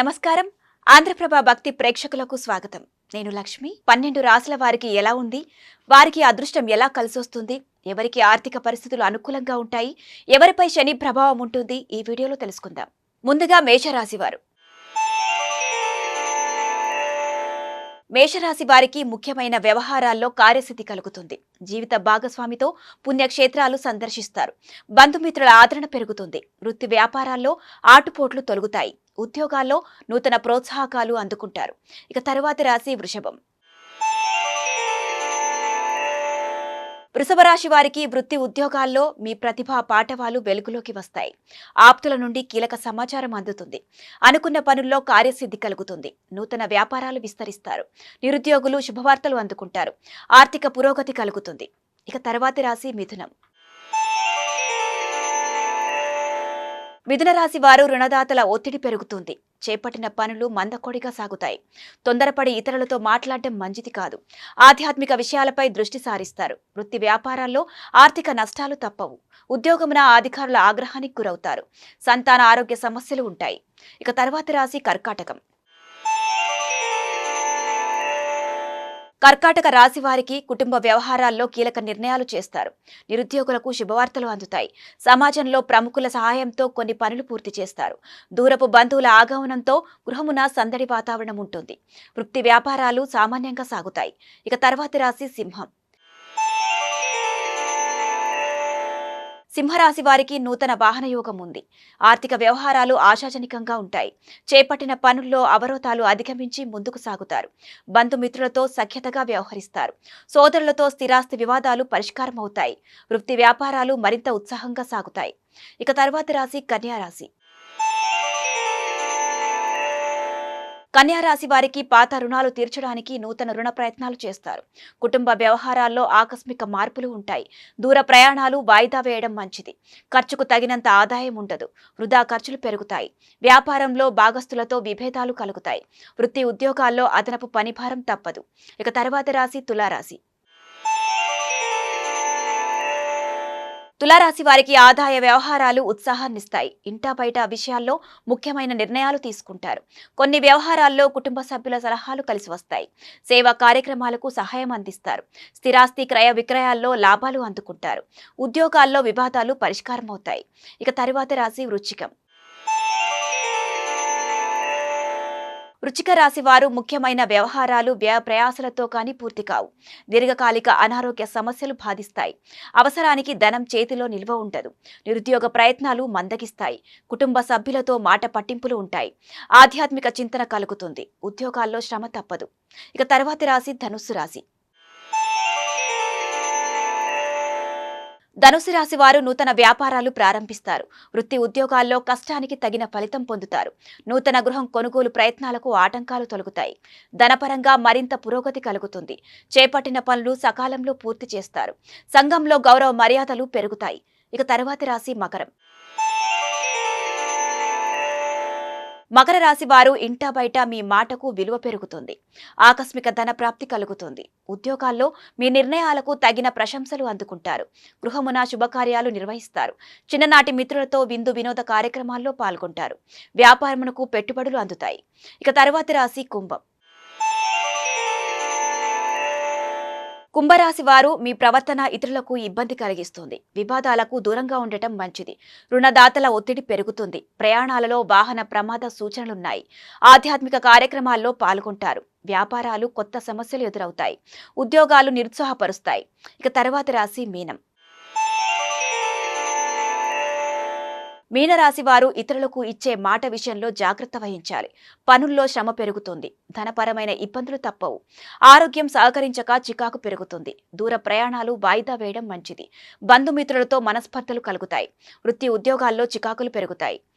నమస్కారం. ఆంధ్రప్రభ భక్తి ప్రేక్షకులకు స్వాగతం. నేను లక్ష్మి. పన్నెండు రాసుల వారికి ఎలా ఉంది? వారికి అదృష్టం ఎలా కలిసొస్తుంది? ఎవరికి ఆర్థిక పరిస్థితులు అనుకూలంగా ఉంటాయి? ఎవరిపై శని ప్రభావం ఉంటుంది? ఈ వీడియోలో తెలుసుకుందాం. ముందుగా మేషరాశి వారు. మేషరాశి వారికి ముఖ్యమైన వ్యవహారాల్లో కార్యసిద్ధి కలుగుతుంది. జీవిత భాగస్వామితో పుణ్యక్షేత్రాలు సందర్శిస్తారు. బంధుమిత్రుల ఆదరణ పెరుగుతుంది. వృత్తి వ్యాపారాల్లో ఆటుపోట్లు తొలగుతాయి. ఉద్యోగాల్లో నూతన ప్రోత్సాహకాలు అందుకుంటారు. ఇక తరువాతి రాశి వృషభం. వృషభ రాశి వారికి వృత్తి ఉద్యోగాల్లో మీ ప్రతిభా పాఠవాలు వెలుగులోకి వస్తాయి. ఆప్తుల నుండి కీలక సమాచారం అందుతుంది. అనుకున్న పనుల్లో కార్యసిద్ధి కలుగుతుంది. నూతన వ్యాపారాలు విస్తరిస్తారు. నిరుద్యోగులు శుభవార్తలు అందుకుంటారు. ఆర్థిక పురోగతి కలుగుతుంది. ఇక తర్వాతి రాశి మిథునం. మిథునరాశి వారు రుణదాతల ఒత్తిడి పెరుగుతుంది. చేపట్టిన పనులు మందకొడిగా సాగుతాయి. తొందరపడి ఇతరులతో మాట్లాడటం మంచిది కాదు. ఆధ్యాత్మిక విషయాలపై దృష్టి సారిస్తారు. వృత్తి వ్యాపారాల్లో ఆర్థిక నష్టాలు తప్పవు. ఉద్యోగమున అధికారుల ఆగ్రహానికి గురవుతారు. సంతాన ఆరోగ్య సమస్యలు ఉంటాయి. ఇక తర్వాతి రాశి కర్కాటకం. కర్కాటక రాశి వారికి కుటుంబ వ్యవహారాల్లో కీలక నిర్ణయాలు చేస్తారు. నిరుద్యోగులకు శుభవార్తలు అందుతాయి. సమాజంలో ప్రముఖుల సహాయంతో కొన్ని పనులు పూర్తి చేస్తారు. దూరపు బంధువుల ఆగమనంతో గృహమున సందడి వాతావరణం ఉంటుంది. వృత్తి వ్యాపారాలు సామాన్యంగా సాగుతాయి. ఇక తర్వాతి రాశి సింహం. సింహరాశి వారికి నూతన వాహన యోగం ఉంది. ఆర్థిక వ్యవహారాలు ఆశాజనకంగా ఉంటాయి. చేపట్టిన పనుల్లో అవరోధాలు అధిగమించి ముందుకు సాగుతారు. బంధుమిత్రులతో సఖ్యతగా వ్యవహరిస్తారు. సోదరులతో స్థిరాస్తి వివాదాలు పరిష్కారం అవుతాయి వృత్తి వ్యాపారాలు మరింత ఉత్సాహంగా సాగుతాయి. ఇక తర్వాతి రాశి కన్యారాశి కన్యారాశి వారికి పాత రుణాలు తీర్చడానికి నూతన రుణ ప్రయత్నాలు చేస్తారు. కుటుంబ వ్యవహారాల్లో ఆకస్మిక మార్పులు ఉంటాయి. దూర ప్రయాణాలు వాయిదా వేయడం మంచిది. ఖర్చుకు తగినంత ఆదాయం ఉండదు. వృధా ఖర్చులు పెరుగుతాయి. వ్యాపారంలో భాగస్తులతో విభేదాలు కలుగుతాయి. వృత్తి ఉద్యోగాల్లో అదనపు పనిభారం తప్పదు. ఇక తర్వాత రాశి తులారాశి. తులారాశి వారికి ఆదాయ వ్యవహారాలు ఉత్సాహాన్నిస్తాయి. ఇంటా బయట విషయాల్లో ముఖ్యమైన నిర్ణయాలు తీసుకుంటారు. కొన్ని వ్యవహారాల్లో కుటుంబ సభ్యుల సలహాలు కలిసి వస్తాయి. సేవా కార్యక్రమాలకు సహాయం అందిస్తారు. స్థిరాస్తి క్రయ విక్రయాల్లో లాభాలు అందుకుంటారు. ఉద్యోగాల్లో వివాదాలు పరిష్కారం అవుతాయి ఇక తరువాత రాశి వృచ్చికం. వృచ్చిక రాశి వారు ముఖ్యమైన వ్యవహారాలు వ్యయ ప్రయాసలతో కానీ పూర్తి కావు. దీర్ఘకాలిక అనారోగ్య సమస్యలు బాధిస్తాయి. అవసరానికి ధనం చేతిలో నిల్వ ఉండదు. నిరుద్యోగ ప్రయత్నాలు మందగిస్తాయి. కుటుంబ సభ్యులతో మాట పట్టింపులు ఉంటాయి. ఆధ్యాత్మిక చింతన కలుగుతుంది. ఉద్యోగాల్లో శ్రమ తప్పదు. ఇక తర్వాతి రాశి ధనుస్సు రాశి. ధనుసు రాశి వారు నూతన వ్యాపారాలు ప్రారంభిస్తారు. వృత్తి ఉద్యోగాల్లో కష్టానికి తగిన ఫలితం పొందుతారు. నూతన గృహం కొనుగోలు ప్రయత్నాలకు ఆటంకాలు తొలగుతాయి. ధనపరంగా మరింత పురోగతి కలుగుతుంది. చేపట్టిన పనులు సకాలంలో పూర్తి చేస్తారు. సంఘంలో గౌరవ మర్యాదలు పెరుగుతాయి. ఇక తరువాతి రాశి మకరం. మకర రాశి వారు ఇంటా బయట మీ మాటకు విలువ పెరుగుతుంది. ఆకస్మిక ధన ప్రాప్తి కలుగుతుంది. ఉద్యోగాల్లో మీ నిర్ణయాలకు తగిన ప్రశంసలు అందుకుంటారు. గృహమున శుభకార్యాలు నిర్వహిస్తారు. చిన్ననాటి మిత్రులతో విందు వినోద కార్యక్రమాల్లో పాల్గొంటారు. వ్యాపారమునకు పెట్టుబడులు అందుతాయి. ఇక తరువాతి రాశి కుంభం. కుంభరాశి వారు మీ ప్రవర్తన ఇతరులకు ఇబ్బంది కలిగిస్తుంది. వివాదాలకు దూరంగా ఉండటం మంచిది. రుణదాతల ఒత్తిడి పెరుగుతుంది. ప్రయాణాలలో వాహన ప్రమాద సూచనలున్నాయి. ఆధ్యాత్మిక కార్యక్రమాల్లో పాల్గొంటారు. వ్యాపారాలు కొత్త సమస్యలు ఎదురవుతాయి. ఉద్యోగాలు నిరుత్సాహపరుస్తాయి. ఇక తర్వాత రాశి మీనం. మీనరాశి వారు ఇతరులకు ఇచ్చే మాట విషయంలో జాగ్రత్త వహించాలి. పనుల్లో శ్రమ పెరుగుతుంది. ధనపరమైన ఇబ్బందులు తప్పవు. ఆరోగ్యం సహకరించక చికాకు పెరుగుతుంది. దూర ప్రయాణాలు వాయిదా వేయడం మంచిది. బంధుమిత్రులతో మనస్పర్ధలు కలుగుతాయి. వృత్తి ఉద్యోగాల్లో చికాకులు పెరుగుతాయి.